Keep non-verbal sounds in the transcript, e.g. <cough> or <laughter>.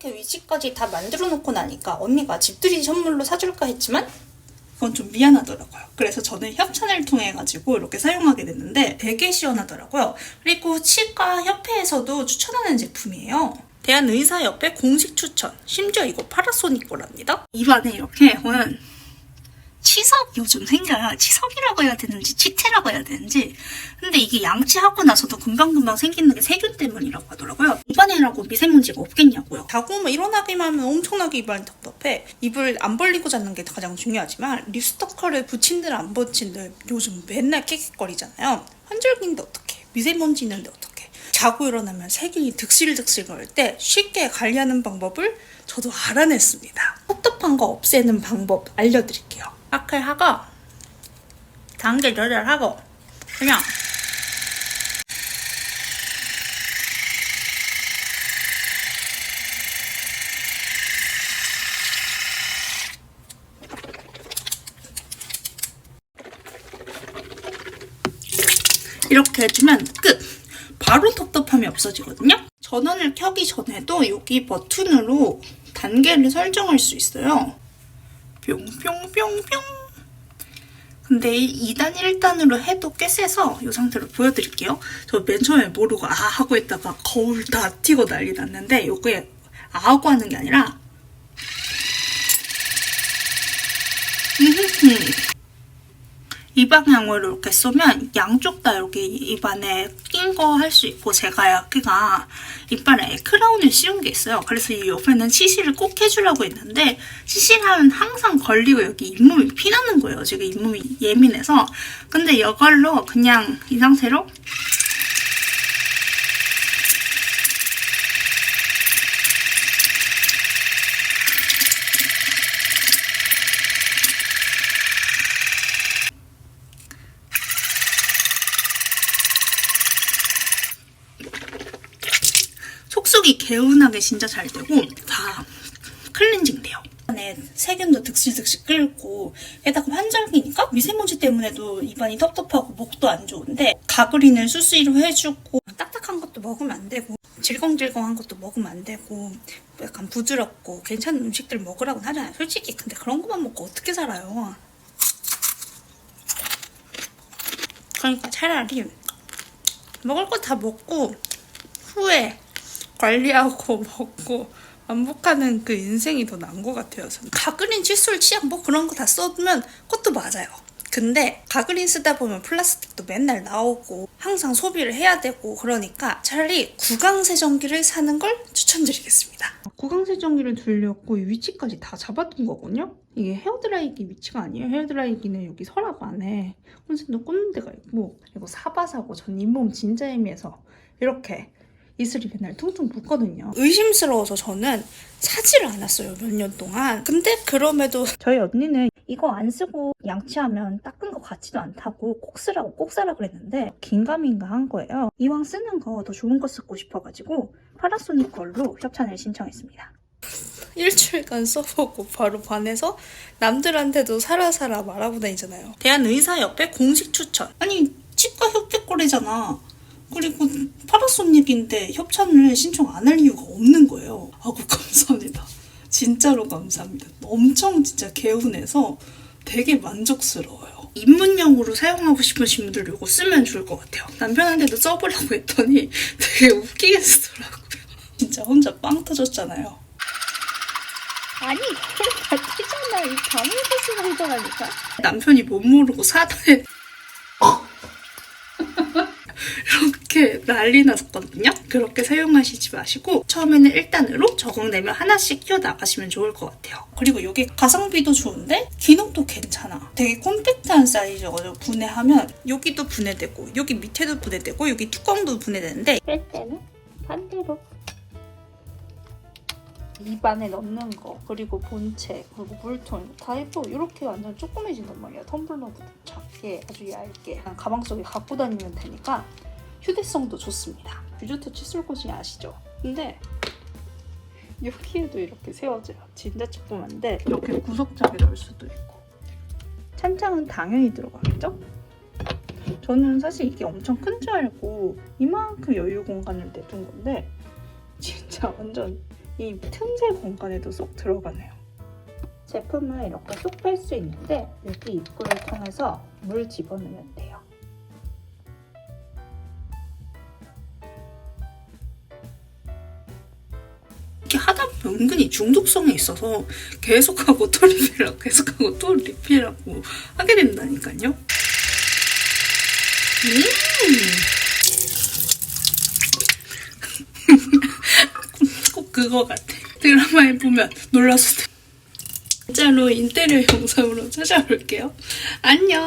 이렇게 위치까지 다 만들어 놓고 나니까 언니가 집들이 선물로 사줄까 했지만 그건 좀 미안하더라고요. 그래서 저는 협찬을 통해 가지고 이렇게 사용하게 됐는데 되게 시원하더라고요. 그리고 치과 협회에서도 추천하는 제품이에요. 대한의사협회 공식 추천. 심지어 이거 파라소닉 거랍니다. 입안에 이렇게 보면 치석 요즘 생겨요. 치석이라고 해야 되는지 치태라고 해야 되는지. 근데 이게 양치하고 나서도 금방금방 생기는 게 세균 때문이라고 하더라고요. 입안에라고 미세먼지가 없겠냐고요. 자고 뭐 일어나기만 하면 엄청나게 입안이 답답해. 입을 안 벌리고 자는 게 가장 중요하지만 립스터커를 붙인들 안 붙인들 요즘 맨날 킥킥거리잖아요. 환절기인데 어떡해. 미세먼지 있는데 어떡해. 자고 일어나면 세균이 득실득실 거릴 때 쉽게 관리하는 방법을 저도 알아냈습니다. 텁텁한 거 없애는 방법 알려드릴게요. 아클 하고 단계 조절하고 그냥 이렇게 해주면 끝! 바로 텁텁함이 없어지거든요? 전원을 켜기 전에도 여기 버튼으로 단계를 설정할 수 있어요. 뿅뿅뿅뿅. 근데 2단, 1단으로 해도 꽤 세서 이 상태로 보여드릴게요. 저 맨 처음에 모르고 아 하고 있다가 거울 다 튀고 난리 났는데 이게 아 하고 하는 게 아니라 이 방향으로 이렇게 쏘면 양쪽 다 여기 입안에 낀 거 할 수 있고 제가 여기가 이빨에 크라운을 씌운 게 있어요. 그래서 이 옆에는 치실을 꼭 해주려고 했는데 치실하면 항상 걸리고 여기 잇몸이 피나는 거예요. 지금 잇몸이 예민해서 근데 이걸로 그냥 이 상태로 속속이 개운하게 진짜 잘 되고 다 클렌징 돼요. 안에 세균도 득실득실 끓고 게다가 환절기니까 미세먼지 때문에도 입안이 텁텁하고 목도 안 좋은데 가그린을 수시로 해주고 딱딱한 것도 먹으면 안 되고 질겅질겅한 것도 먹으면 안 되고 약간 부드럽고 괜찮은 음식들 먹으라고 하잖아요. 솔직히 근데 그런 것만 먹고 어떻게 살아요? 그러니까 차라리 먹을 거 다 먹고 후에 관리하고 <laughs> 먹고 반복하는 그 인생이 더 나은 것 같아요. 저는. 가그린 칫솔 치약 뭐 그런 거 다 써두면 그것도 맞아요. 근데 가그린 쓰다 보면 플라스틱도 맨날 나오고 항상 소비를 해야 되고 그러니까 차라리 구강세정기를 사는 걸 추천드리겠습니다. 구강세정기를 들려고 위치까지 다 잡아둔 거거든요. 이게 헤어드라이기 위치가 아니에요. 헤어드라이기는 여기 서랍 안에 콘센트 꽂는 데가 있고 그리고 사바사고 전 잇몸 진짜 예민해서 이렇게 이슬이 맨날 퉁퉁 붓거든요. 의심스러워서 저는 사지를 않았어요, 몇 년 동안. 근데 그럼에도 저희 언니는 이거 안 쓰고 양치하면 닦은 거 같지도 않다고 꼭 쓰라고 꼭 사라 그랬는데 긴가민가 한 거예요. 이왕 쓰는 거 더 좋은 거 쓰고 싶어가지고 파라소닉 걸로 협찬을 신청했습니다. 일주일간 써보고 바로 반해서 남들한테도 사라사라 말하고 다니잖아요. 대한의사 협회 공식 추천. 아니 치과 협회 거래잖아. 그리고 파라소닉인데 협찬을 신청 안 할 이유가 없는 거예요. 아고 감사합니다. 진짜로 감사합니다. 엄청 진짜 개운해서 되게 만족스러워요. 입문용으로 사용하고 싶으신 분들 이거 쓰면 좋을 것 같아요. 남편한테도 써보려고 했더니 <laughs> 되게 웃기게 쓰더라고요. 진짜 혼자 빵 터졌잖아요. 아니 그걸 다 튀잖아 이 다물고 쓰는 거라니까 남편이 못 모르고 사다에 이렇게 난리 났었거든요. 그렇게 사용하시지 마시고 처음에는 1단으로 적응되면 하나씩 키워 나가시면 좋을 것 같아요. 그리고 이게 가성비도 좋은데 기능도 괜찮아. 되게 콤팩트한 사이즈거든요. 분해하면 여기도 분해되고 여기 밑에도 분해되고 여기 뚜껑도 분해되는데 그럴 때는 반대로 입안에 넣는 거 그리고 본체 그리고 물통 다 해도 이렇게 완전 조그매진단 말이야 텀블러보다 작게 아주 얇게 그냥 가방 속에 갖고 다니면 되니까 휴대성도 좋습니다 뷰주트 칫솔 꽂이 아시죠? 근데 여기에도 이렇게 세워져요 진짜 조그만데 이렇게 구석장에 넣을 수도 있고 찬장은 당연히 들어가겠죠? 저는 사실 이게 엄청 큰 줄 알고 이만큼 여유 공간을 내둔 건데 진짜 완전 이 틈새 공간에도 쏙 들어가네요. 제품을 이렇게 쏙 뺄 수 있는데 여기 입구를 통해서 물 집어넣으면 돼요. 은근히 중독성이 있어서 계속하고 <laughs> 또 리필하고 계속하고 또 리필하고 하게 된다니까요. 음! <laughs> 꼭 그거 같아. 드라마에 보면 놀라서 진짜로 인테리어 영상으로 찾아올게요. 안녕.